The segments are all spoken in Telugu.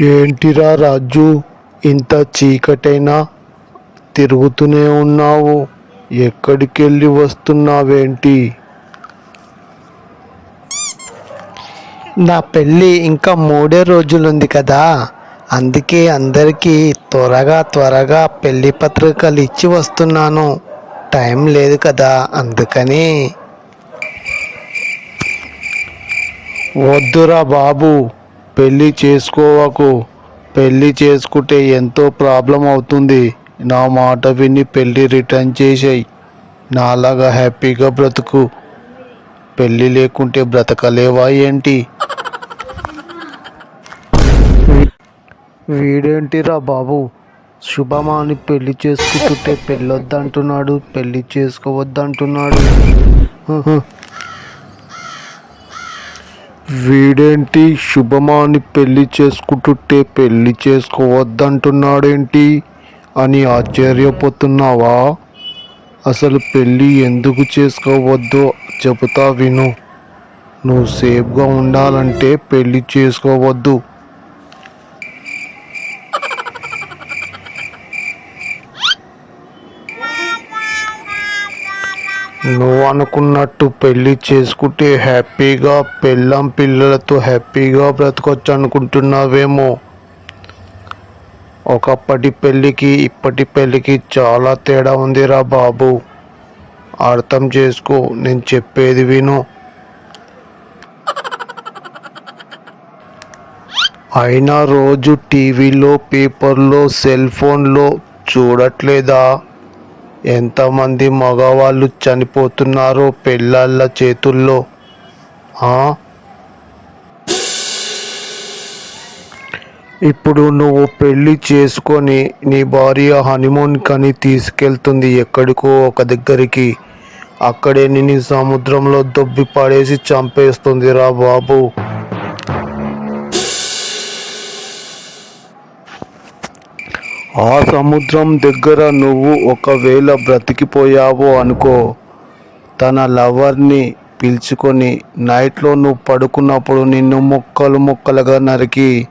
ఏంటిరా రాజు? ఇంత చీకటైనా తిరుగుతూనే ఉన్నావు. ఎక్కడికెళ్ళి వస్తున్నావేంటి? నా పెళ్ళి ఇంకా మూడే రోజులుంది కదా. అందుకే అందరికీ త్వరగా త్వరగా పెళ్ళి పత్రికలు ఇచ్చి వస్తున్నాను. టైం లేదు కదా అందుకని. వద్దురా బాబు. పెళ్ళి చేసుకోవకు. పెళ్ళి చేసుకుంటే ఎంతో ప్రాబ్లం అవుతుంది. నా మాట విని పెళ్ళి రిటర్న్ చేసేయి. నాలాగా హ్యాపీగా బ్రతుకు. పెళ్ళి లేకుంటే బ్రతకలేవా ఏంటి? వీడేంటిరా బాబు? శుభమాని పెళ్ళి చేసుకుంటుంటే పెళ్ళొద్దంటున్నాడు పెళ్ళి చేసుకోవద్దంటున్నాడు. హహ. వీడేంటి శుభమాని పెళ్ళి చేసుకుంటుంటే పెళ్ళి చేసుకోవద్దంటున్నాడేంటి అని ఆశ్చర్యపోతున్నావా? అసలు పెళ్ళి ఎందుకు చేసుకోవద్దో చెబుతా విను. నువ్వు సేఫ్గా ఉండాలంటే పెళ్ళి చేసుకోవద్దు. నువ్వు అనుకున్నట్టు పెళ్ళి చేసుకుంటే హ్యాపీగా పెళ్ళం పిల్లలతో హ్యాపీగా బ్రతకొచ్చు అనుకుంటున్నావేమో ఒకప్పటి పెళ్ళికి ఇప్పటి పెళ్ళికి చాలా తేడా ఉందిరా బాబు. అర్థం చేసుకో నేను చెప్పేది విను. అయినా రోజు టీవీలో పేపర్లో సెల్ ఫోన్లో చూడట్లేదా? ఎంతమంది మగవాళ్ళు చనిపోతున్నారో పెళ్ళాళ్ళ చేతుల్లో? ఆ? ఇప్పుడు నువ్వు పెళ్ళి చేసుకొని నీ భార్య హనీమూన్ కని తీసుకెళ్తుంది ఎక్కడికో ఒక దగ్గరికి. అక్కడే నిన్ను సముద్రంలో దొబ్బి పడేసి చంపేస్తుందిరా బాబు. ఆ సముద్రం దగ్గర నువ్వు ఒకవేళ బ్రతికిపోయావో అనుకో. తన లవర్ని పిలుచుకొని నైట్లో నువ్వు పడుకున్నప్పుడు నిన్ను ముక్కలు ముక్కలుగా నరికి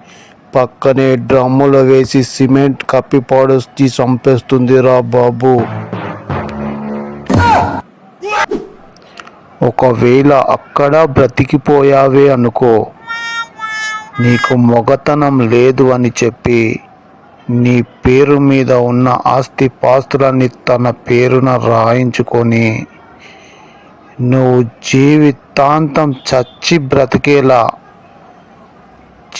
పక్కనే డ్రమ్ములో వేసి సిమెంట్ కప్పి పాడొచ్చి చంపేస్తుందిరా బాబు. ఒకవేళ అక్కడ బ్రతికిపోయావే అనుకో. నీకు మొగతనం లేదు అని చెప్పి నీ పేరు మీద ఉన్న ఆస్తి పాస్తులన్నీ తన పేరున రాయించుకొని నువ్వు జీవితాంతం చచ్చి బ్రతికేలా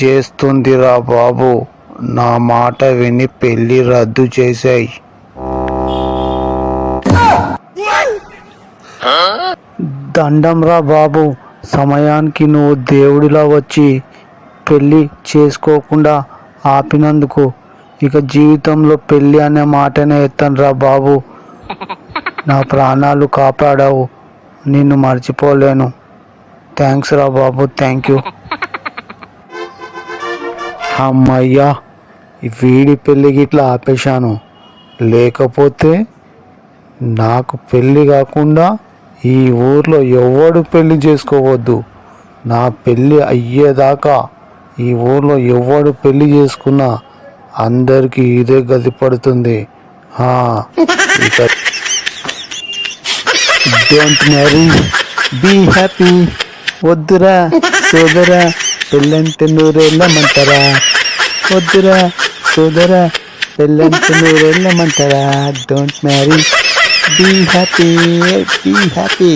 చేస్తుందిరా బాబు. నా మాట విని పెళ్ళి రద్దు చేశాయి దండంరా బాబు. సమయానికి నువ్వు దేవుడిలా వచ్చి పెళ్ళి చేసుకోకుండా ఆపినందుకు ఇక జీవితంలో పెళ్ళి అనే మాటనే ఎత్తనురా బాబు. నా ప్రాణాలు కాపాడావు. నిన్ను మర్చిపోలేను. థ్యాంక్స్ రా బాబు థ్యాంక్ యూ. అమ్మయ్యా వీడి పెళ్ళి గిట్లా ఆపేశాను. లేకపోతే నాకు పెళ్ళి కాకుండా ఈ ఊర్లో ఎవడు పెళ్ళి చేసుకోవద్దు. నా పెళ్ళి అయ్యేదాకా ఈ ఊర్లో ఎవడు పెళ్ళి చేసుకున్నా అందరికీ ఇదే గది పడుతుంది. ఆ, డోంట్ మ్యారీ బీ హ్యాపీ వద్దురా సోదరా పెళ్ళంటే నూరెళ్ళమంటారా వద్దురా సోదరా పెళ్ళంటే నూరెళ్ళమంటారా don't marry be happy be happy